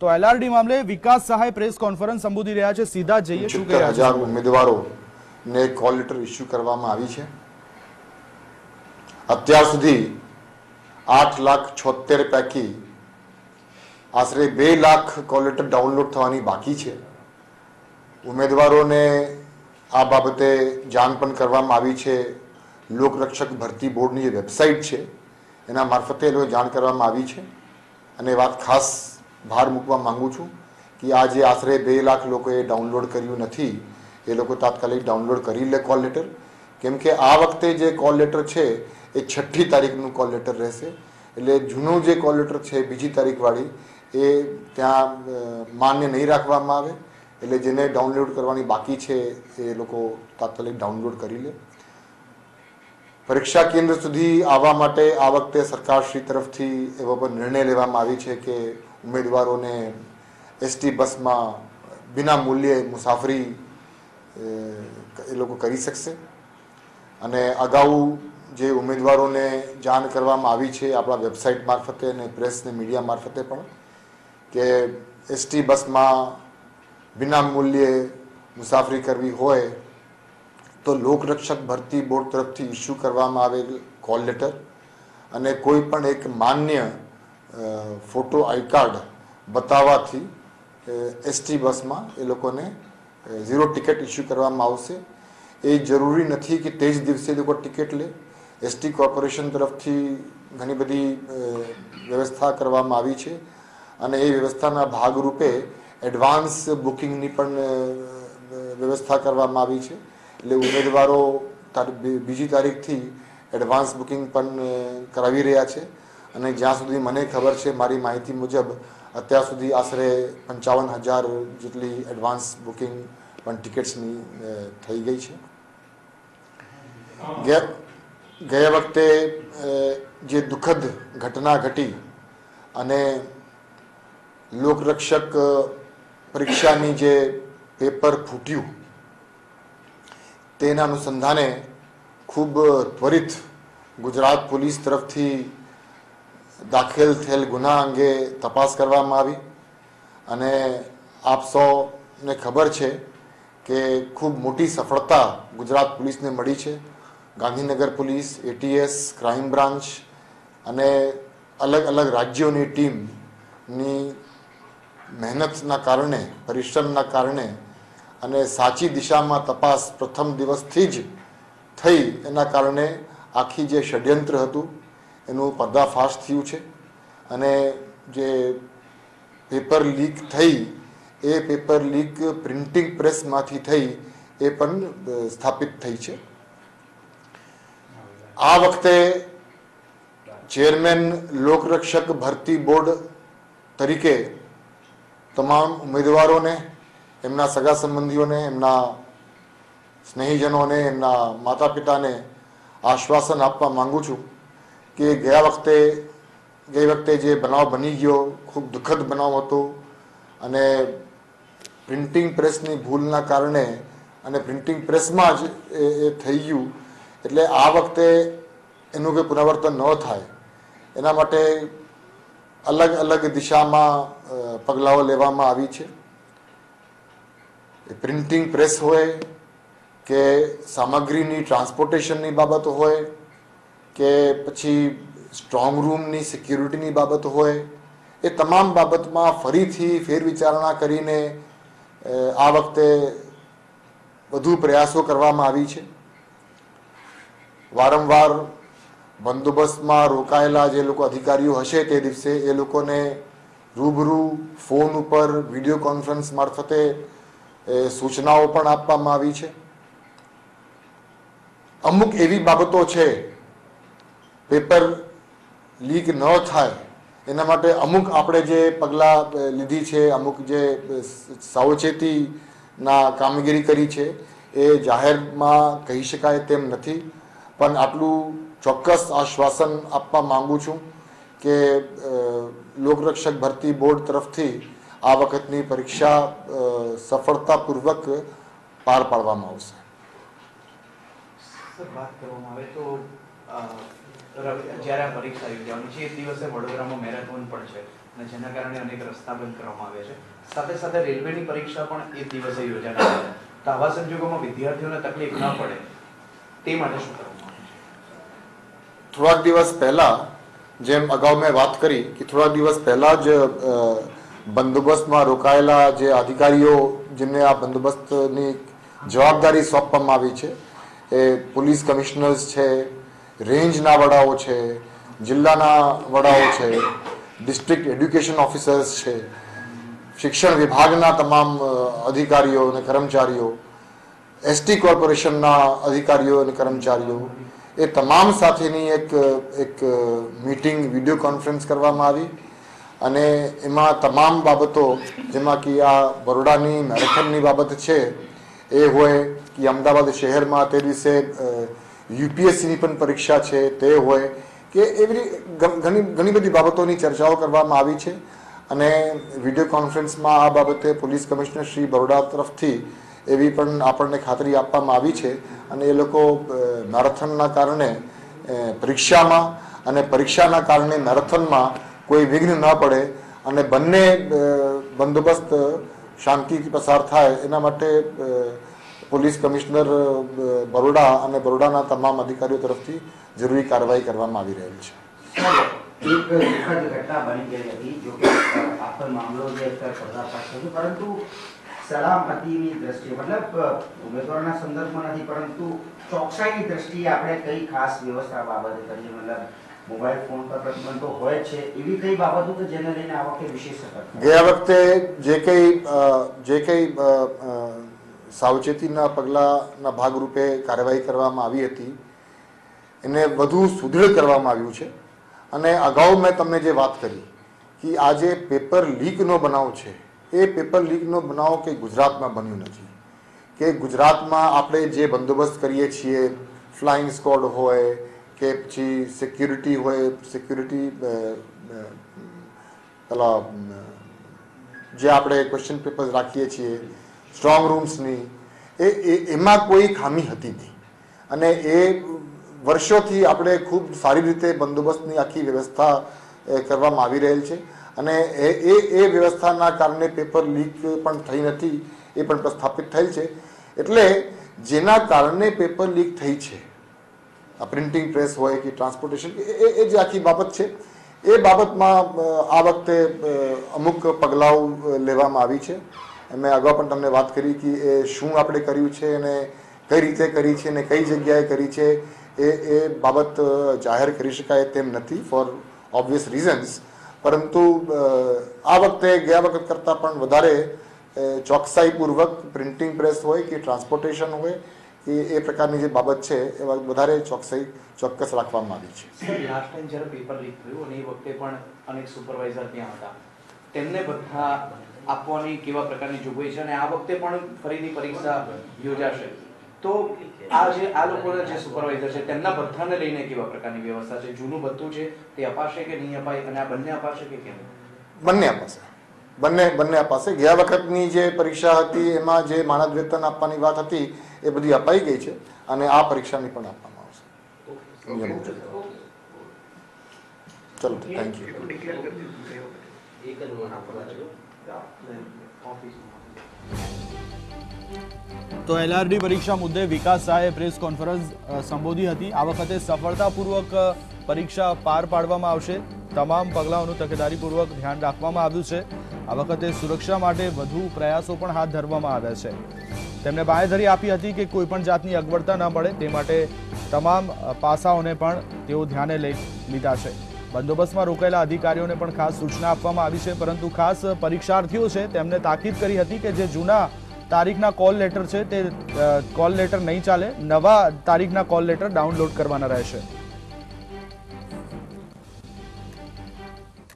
તો એલઆરડી મામલે વિકાસ સહાય પ્રેસ કોન્ફરન્સ સંબોધી રહ્યા છે. સીધા જઈએ શું કહી હજાર ઉમેદવારોને કોલ લેટર ઇસ્યુ કરવામાં આવી છે. અત્યાર સુધી આઠ લાખ છોતેર પૈકી આશરે બે લાખ કોલ લેટર ડાઉનલોડ થવાની બાકી છે. ઉમેદવારોને આ બાબતે જાણ પણ કરવામાં આવી છે. લોકરક્ષક ભરતી બોર્ડની જે વેબસાઇટ છે, એના મારફતે એ જાણ કરવામાં આવી છે. અને વાત ખાસ ભાર મૂકવા માંગુ છું કે આ જે આશરે બે લાખ લોકોએ ડાઉનલોડ કર્યું નથી, એ લોકો તાત્કાલિક ડાઉનલોડ કરી લે કોલ લેટર કેમ કે આ વખતે જે કોલ લેટર છે, એ છઠ્ઠી તારીખનું કોલ લેટર રહેશે. એટલે જૂનું જે કોલ લેટર છે, બીજી તારીખવાળી, એ ત્યાં માન્ય નહીં રાખવામાં આવે. એટલે જેને ડાઉનલોડ કરવાની બાકી છે, એ લોકો તાત્કાલિક ડાઉનલોડ કરી લે. પરીક્ષા કેન્દ્ર સુધી આવવા માટે આ વખતે સરકારશ્રી તરફથી એવો પણ નિર્ણય લેવામાં આવી છે કે ઉમેદવારોને એસટી બસમાં વિના મૂલ્યે મુસાફરી એ લોકો કરી શકશે. અને અગાઉ જે ઉમેદવારોને જાણ કરવામાં આવી છે આપણા વેબસાઇટ મારફતે અને પ્રેસ ને મીડિયા મારફતે પણ, કે એસટી બસમાં વિના મૂલ્યે મુસાફરી કરવી હોય, તો લોકરક્ષક ભરતી બોર્ડ તરફથી ઇસ્યુ કરવામાં આવેલ કોલ લેટર અને કોઈ પણ એક માન્ય ફોટો આઈ કાર્ડ બતાવવાથી એસટી બસમાં એ લોકોને ઝીરો ટિકિટ ઇસ્યુ કરવામાં આવશે. એ જરૂરી નથી કે તે જ દિવસે લોકો ટિકિટ લે. એસટી કોર્પોરેશન તરફથી ઘણી બધી વ્યવસ્થા કરવામાં આવી છે અને એ વ્યવસ્થાના ભાગરૂપે એડવાન્સ બુકિંગની પણ વ્યવસ્થા કરવામાં આવી છે. એટલે ઉમેદવારો બીજી તારીખથી એડવાન્સ બુકિંગ પણ કરાવી રહ્યા છે. અને જ્યાં સુધી મને ખબર છે, મારી માહિતી મુજબ, અત્યાર સુધી આશરે પંચાવન હજાર જેટલી એડવાન્સ બુકિંગ પણ ટિકિટ્સની થઈ ગઈ છે. ગયા વખતે જે દુઃખદ ઘટના ઘટી અને લોકરક્ષક પરીક્ષાની જે પેપર ફૂટ્યું, તેના અનુસંધાને ખૂબ ત્વરિત ગુજરાત પોલીસ તરફથી દાખલ થયેલ ગુના અંગે તપાસ કરવામાં આવી અને આપ સૌને ખબર છે કે ખૂબ મોટી સફળતા ગુજરાત પોલીસને મળી છે. Gandhinagar police ATS crime branch અને અલગ અલગ રાજ્યોની ટીમની મહેનતના કારણે, પરિશ્રમના કારણે અને સાચી દિશામાં તપાસ પ્રથમ દિવસથી જ થઈ એના કારણે આખી જે ષડયંત્ર હતું એનું પર્દાફાશ થયું છે. અને જે પેપર લીક થઈ, એ પેપર લીક પ્રિન્ટિંગ પ્રેસમાંથી થઈ, એ પણ સ્થાપિત થઈ છે. આ વખતે ચેરમેન લોકરક્ષક ભરતી બોર્ડ તરીકે તમામ ઉમેદવારોને, એમના સગા સંબંધીઓને, એમના સ્નેહીજનોને, એમના માતા પિતાને આશ્વાસન આપવા માંગુ છું. કે ગયા વખતે, ગઈ વખતે જે બનાવ બની ગયો, ખૂબ દુઃખદ બનાવ હતો અને પ્રિન્ટિંગ પ્રેસની ભૂલના કારણે અને પ્રિન્ટિંગ પ્રેસમાં જ એ થઈ ગયું. એટલે આ વખતે એનું કોઈ પુનરાવર્તન ન થાય. એના માટે અલગ અલગ દિશામાં પગલાઓ લેવામાં આવી છે. પ્રિન્ટિંગ પ્રેસ હોય કે સામગ્રીની, ટ્રાન્સપોર્ટેશનની બાબત હોય કે પછી સ્ટ્રોંગ રૂમની સિક્યુરિટીની બાબત હોય, એ તમામ બાબતમાં ફરીથી ફેરવિચારણા કરીને આ વખતે વધુ પ્રયાસો કરવામાં આવી છે. વારંવાર બંદોબસ્તમાં રોકાયેલા જે લોકો અધિકારીઓ હશે તે દિવસે એ લોકોને રૂબરૂ ફોન ઉપર વીડિયો કોન્ફરન્સ મારફતે સૂચનાઓ પણ આપવામાં આવી છે. અમુક એવી બાબતો છે પેપર લીક ન થાય, એના માટે અમુક આપણે જે પગલાં લીધી છે, અમુક જે સાવચેતીના કામગીરી કરી છે, એ જાહેરમાં કહી શકાય તેમ નથી. પણ આટલું ચોક્કસ આશ્વાસન આપવા માગું છું કે લોકરક્ષક ભરતી બોર્ડ તરફથી આ વખતની પરીક્ષા સફળતાપૂર્વક પાર પાડવામાં આવશે. જ્યારે આ પરીક્ષા યોજવાની છે, એ દિવસે વડોદરામાં મેરેથોન પણ છે અને જેના કારણે અનેક રસ્તા બંધ કરવામાં આવ્યા છે. સાથે સાથે રેલવેની પરીક્ષા પણ એ દિવસે યોજાનાર છે. તો આવા સંજોગોમાં વિદ્યાર્થીઓને તકલીફ ન પડે તે માટે શું કરવામાં થોડાક દિવસ પહેલા જેમ અગાઉ મેં વાત કરી કે થોડાક દિવસ પહેલા જ બંદોબસ્તમાં રોકાયેલા જે અધિકારીઓ જેમને આ બંદોબસ્તની જવાબદારી સોંપવામાં આવી છે, એ પોલીસ કમિશનર્સ છે રેન્જના વડાઓ છે, જિલ્લાના વડાઓ છે, ડિસ્ટ્રિક્ટ એડ્યુકેશન ઓફિસર્સ છે, શિક્ષણ વિભાગના તમામ અધિકારીઓ અને કર્મચારીઓ, એસટી કોર્પોરેશનના અધિકારીઓ અને કર્મચારીઓ, એ તમામ સાથેની એક એક મીટિંગ, વીડિયો કોન્ફરન્સ કરવામાં આવી અને એમાં તમામ બાબતો, જેમાં કે આ બરોડાની મેરેથોનની બાબત છે, એ હોય કે અમદાવાદ શહેરમાં તે દિવસે યુપીએસસીની પણ પરીક્ષા છે, તે હોય કે એવી ઘણી ઘણી બધી બાબતોની ચર્ચાઓ કરવામાં આવી છે. અને વીડિયો કોન્ફરન્સમાં આ બાબતે પોલીસ કમિશનર શ્રી બરોડા તરફથી એવી પણ આપણને ખાતરી આપવામાં આવી છે. અને એ લોકો મેરેથોનના કારણે પરીક્ષામાં અને પરીક્ષાના કારણે મેરેથોનમાં કોઈ વિઘ્ન ન પડે અને બંને બંદોબસ્ત શાંતિથી પસાર થાય એના માટે પોલીસ કમિશનર બરોડા અને બરોડાના તમામ અધિકારીઓ તરફથી જરૂરી કાર્યવાહી કરવામાં આવી રહેલ છે. એક દુઃખદ ઘટના બની ગઈ હતી જો કે આખો મામલો જે પર્દાફાશ થયો પરંતુ સલામતીની દ્રષ્ટિએ મતલબ ઉમેદવારના સંદર્ભમાં નથી પરંતુ ચોકસાઈની દ્રષ્ટિએ આપણે કઈ ખાસ વ્યવસ્થા બાબતે કરીએ? મતલબ મોબાઈલ ફોન પર પ્રતિબંધો હોય છે એવી કઈ બાબતો કે જેને લઈને આ વખતે વિશેષ ગયા વખતે જે કંઈ જે કંઈ સાવચેતીના પગલાંના ભાગરૂપે કાર્યવાહી કરવામાં આવી હતી. એને વધુ સુદૃઢ કરવામાં આવ્યું છે. અને અગાઉ મેં તમને જે વાત કરી કે આ જે પેપર લીકનો બનાવ છે, એ પેપર લીકનો બનાવ કે ગુજરાતમાં બન્યું નથી. કે ગુજરાતમાં આપણે જે બંદોબસ્ત કરીએ છીએ, ફ્લાઇંગ સ્કોડ હોય કે પછી સિક્યુરિટી હોય, સિક્યુરિટી પેલા, જે આપણે ક્વેશ્ચન પેપર્સ રાખીએ છીએ સ્ટ્રોંગ રૂમ્સની એ એમાં કોઈ ખામી હતી નહીં. અને એ વર્ષોથી આપણે ખૂબ સારી રીતે બંદોબસ્તની આખી વ્યવસ્થા કરવામાં આવી રહેલ છે. અને એ એ વ્યવસ્થાના કારણે પેપર લીક પણ થઈ નથી, એ પણ પ્રસ્થાપિત થયેલ છે. એટલે જેના કારણે પેપર લીક થઈ છે, આ પ્રિન્ટિંગ પ્રેસ હોય કે ટ્રાન્સપોર્ટેશન, એ- એ જે આખી બાબત છે. એ બાબતમાં આ વખતે અમુક પગલાઓ લેવામાં આવી છે. મેં અગાઉ પણ તમને વાત કરી કે એ શું આપણે કર્યું છે અને કઈ રીતે કરી છે અને કઈ જગ્યાએ કરી છે, એ એ બાબત જાહેર કરી શકાય તેમ નથી ફોર ઓબ્વિયસ રીઝન્સ પરંતુ આ વખતે, ગયા વખત કરતાં પણ વધારે ચોકસાઈપૂર્વક પ્રિન્ટિંગ પ્રેસ હોય કે ટ્રાન્સપોર્ટેશન હોય કે એ પ્રકારની જે બાબત છે, એ વધારે ચોકસાઈ, ચોક્કસ રાખવામાં આવી છે. લાસ્ટ ટાઈમ જ્યારે પેપર લીક થયું અને એ વખતે પણ અનેક સુપરવાઇઝર ત્યાં હતા, તેમને બધા આપવાની કેવા પ્રકારની જોગવાઈ છે અને આ વખતે પણ ફરીથી પરીક્ષા યોજાશે. તો આ જે આ લોકોના જે સુપરવાઇઝર છે તેમના ભથ્થાને લઈને કેવા પ્રકારની વ્યવસ્થા છે? જૂનું ભથ્થું છે તે અપાશે કે નહીં અપાય? અને આ બંને અપાશે કે કેમ? બંને અપાશે. બંને બંને અપાશે. ગયા વખતની જે પરીક્ષા હતી એમાં જે માનદ વેતન આપવાની વાત હતી એ બધી અપાઈ ગઈ છે અને આ પરીક્ષાની પણ આપવામાં આવશે. ચલો થેન્ક યુ તો એલઆરડી પરીક્ષા મુદ્દે વિકાસ શાહે પ્રેસ કોન્ફરન્સ સંબોધી હતી. આ વખતે સફળતાપૂર્વક પરીક્ષા પાર પાડવામાં આવશે. તમામ પગલાઓનું તકેદારીપૂર્વક ધ્યાન રાખવામાં આવ્યું છે. આ વખતે સુરક્ષા માટે વધુ પ્રયાસો પણ હાથ ધરવામાં આવ્યા છે. તેમણે બાંયધરી આપી હતી કે કોઈપણ જાતની અગવડતા ન મળે તે માટે તમામ પાસાઓને પણ તેઓ ધ્યાને લઈ લીધા છે. બંદોબસ્તમાં રોકાયેલા અધિકારીઓને પણ ખાસ સૂચના આપવામાં આવી છે, પરંતુ ખાસ પરીક્ષાર્થીઓ છે, તેમને તાકીદ કરી હતી કે જે જૂના તારીખના કોલ લેટર છે, તે કોલ લેટર નહીં ચાલે, નવા તારીખના કોલ લેટર ડાઉનલોડ કરવાના રહેશે.